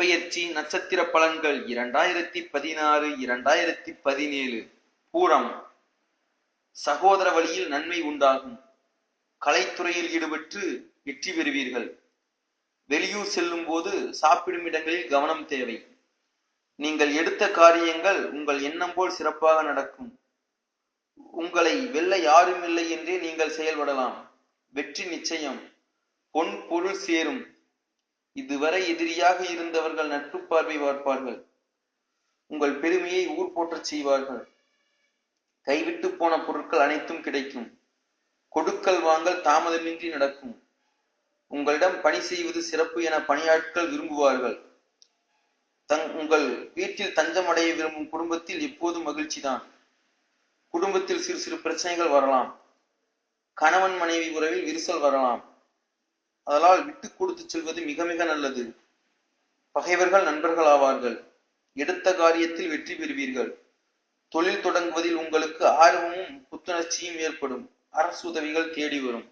பொற்பெயர்ச்சி நட்சத்திர பலன்கள் இரண்டாயிரத்தி பதினாறு இரண்டாயிரத்தி பதினேழு. பூரம். சகோதர வழியில் நன்மை உண்டாகும். கலைத்துறையில் ஈடுபட்டு வெற்றி பெறுவீர்கள். வெளியூர் செல்லும் போது சாப்பிடும் இடங்களில் கவனம் தேவை. நீங்கள் எடுத்த காரியங்கள் உங்கள் எண்ணம் போல் சிறப்பாக நடக்கும். உங்களை வெல்ல யாரும் இல்லை என்றே நீங்கள் செயல்படலாம். வெற்றி நிச்சயம். பொன் பொருள் சேரும். இதுவரை எதிரியாக இருந்தவர்கள் நட்பு பார்வை பார்ப்பார்கள். உங்கள் பெருமையை ஊர் போற்றச் செய்வார்கள். கைவிட்டு போன பொருட்கள் அனைத்தும் கிடைக்கும். கொடுக்கல் வாங்கல் தாமதமின்றி நடக்கும். உங்களிடம் பணி செய்வது சிறப்பு என பணியாட்கள் விரும்புவார்கள். தங் உங்கள் வீட்டில் தஞ்சம் அடைய விரும்பும் குடும்பத்தில் எப்போதும் மகிழ்ச்சிதான். குடும்பத்தில் சிறு சிறு பிரச்சனைகள் வரலாம். கணவன் மனைவி உறவில் விரிசல் வரலாம். அதனால் விட்டு கொடுத்து செல்வது மிக மிக நல்லது. பகைவர்கள் நண்பர்கள் ஆவார்கள். எடுத்த காரியத்தில் வெற்றி பெறுவீர்கள். தொழில் தொடங்குவதில் உங்களுக்கு ஆர்வமும் புத்துணர்ச்சியும் ஏற்படும். அரசு உதவிகள் தேடி வரும்.